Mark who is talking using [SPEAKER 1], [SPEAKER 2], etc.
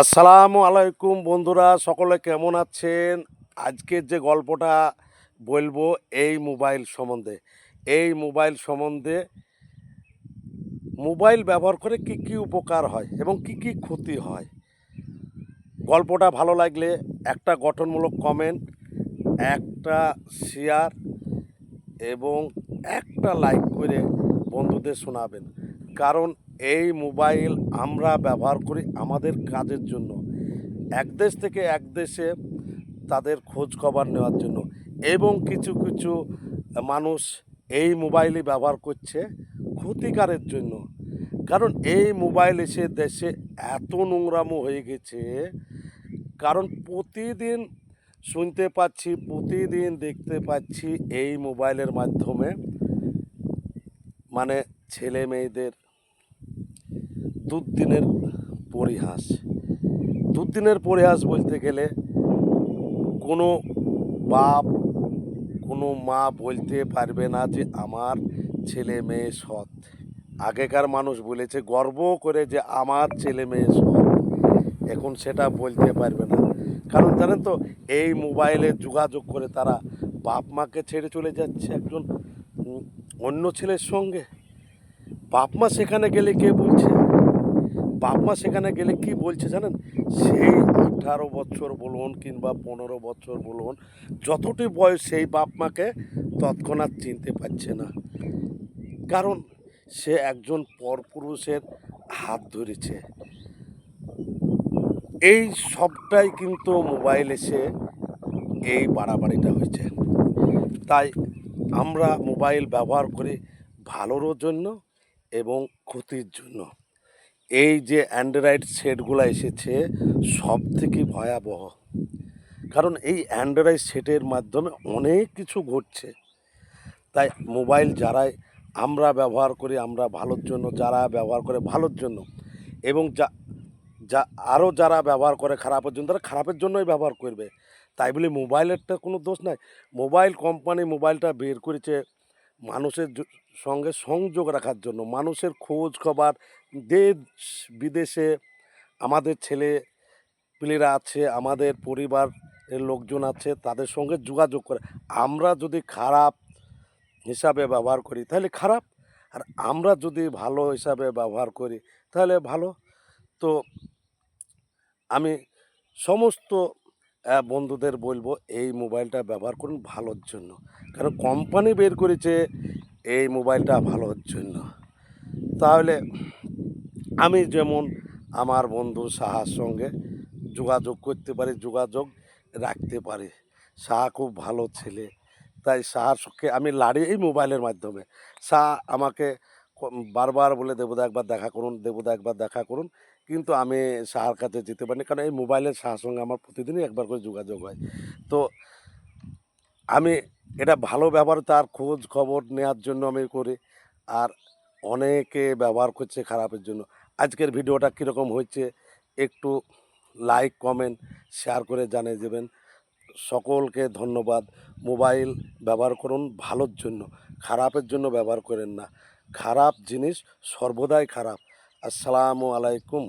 [SPEAKER 1] আসসালামু আলাইকুম বন্ধুরা, সকলে কেমন আছেন? আজকের যে গল্পটা বলব এই মোবাইল সম্বন্ধে। এই মোবাইল সম্বন্ধে মোবাইল ব্যবহার করে কি কি উপকার হয় এবং কি কি ক্ষতি হয়? গল্পটা ভালো লাগলে একটা গঠনমূলক কমেন্ট একটা শেয়ার এবং একটা লাইক করে বন্ধুদের শোনাবেন। কারণ এই মোবাইল আমরা ব্যবহার করি আমাদের কাজের জন্য। এক দেশ থেকে এক দেশে তাদের খোঁজ খবর নেওয়ার জন্য এবং কিছু কিছু মানুষ এই মোবাইলই ব্যবহার করছে ক্ষতিকারের জন্য। কারণ এই মোবাইল এসে দেশে এত নোংরামো হয়ে গেছে, কারণ প্রতিদিন শুনতে পাচ্ছি, প্রতিদিন দেখতে পাচ্ছি এই মোবাইলের মাধ্যমে মানে ছেলে মেয়েদের দুদিনের পরিহাস। দুদিনের পরিহাস বলতে গেলে কোনো বাপ, কোনো মা বলতে পারবে না যে আমার ছেলে মেয়ে সৎ। আগেকার মানুষ বলেছে, গর্ব করে যে আমার ছেলে মেয়ে সৎ। এখন সেটা বলতে পারবে না। কারণ জানেন তো, এই মোবাইলে যোগাযোগ করে তারা বাপ মাকে ছেড়ে চলে যাচ্ছে একজন অন্য ছেলের সঙ্গে। বাপ মা সেখানে গেলে কে বলছে? বাপ মা সেখানে গেলে কি বলছে জানেন? সেই আঠারো বছর বলুন কিংবা পনেরো বছর বলুন, যতটি বয়স সেই বাপ মাকে তৎক্ষণাৎ চিনতে পারছে না। কারণ সে একজন পরপুরুষের হাত ধরেছে। এই সবটাই কিন্তু মোবাইল এসে এই বাড়াবাড়িটা হয়েছে। তাই আমরা মোবাইল ব্যবহার করি ভালোরও জন্য এবং ক্ষতির জন্য। এই যে অ্যান্ড্রয়েড সেটগুলো এসেছে সব থেকে ভয়াবহ। কারণ এই অ্যান্ড্রয়েড সেটের মাধ্যমে অনেক কিছু ঘটছে। তাই মোবাইল যারাই আমরা ব্যবহার করি, আমরা ভালোর জন্য, যারা ব্যবহার করে ভালোর জন্য এবং যা যা আরও যারা ব্যবহার করে খারাপের জন্য, তারা খারাপের জন্যই ব্যবহার করবে। তাই বলে মোবাইলেরটা কোনো দোষ নাই। মোবাইল কোম্পানি মোবাইলটা বের করেছে মানুষের সঙ্গে সংযোগ রাখার জন্য, মানুষের খোঁজ খবর দেশ, বিদেশে আমাদের ছেলে পিলেরা আছে, আমাদের পরিবারের লোকজন আছে, তাদের সঙ্গে যোগাযোগ করে। আমরা যদি খারাপ হিসাবে ব্যবহার করি, তাহলে খারাপ। আর আমরা যদি ভালো হিসাবে ব্যবহার করি, তাহলে ভালো। তো আমি সমস্ত বন্ধুদের বলব এই মোবাইলটা ব্যবহার করুন ভালোর জন্য। কারণ কোম্পানি বের করেছে এই মোবাইলটা ভালোর জন্য। তাহলে আমি যেমন আমার বন্ধু সাহার সঙ্গে যোগাযোগ করতে পারি, যোগাযোগ রাখতে পারি। সাহা খুব ভালো ছেলে। তাই সাহার সঙ্গে আমি লাড়ি এই মোবাইলের মাধ্যমে। সাহা আমাকে বারবার বলে, দেবদা একবার দেখা করুন, দেবদা একবার দেখা করুন। কিন্তু আমি সাহার কাছে যেতে পারিনি। কারণ এই মোবাইলের সাহার সঙ্গে আমার প্রতিদিনই একবার করে যোগাযোগ হয়। তো আমি এটা ভালো ব্যবহার, তার খোঁজ খবর নেওয়ার জন্য আমি করি। আর অনেকে ব্যবহার করছে খারাপের জন্য। আজকের ভিডিওটা কীরকম হচ্ছে একটু লাইক কমেন্ট শেয়ার করে জানিয়ে দেবেন। সকলকে ধন্যবাদ। মোবাইল ব্যবহার করুন ভালোর জন্য, খারাপের জন্য ব্যবহার করেন না। খারাপ জিনিস সর্বদাই খারাপ। আসসালামু আলাইকুম।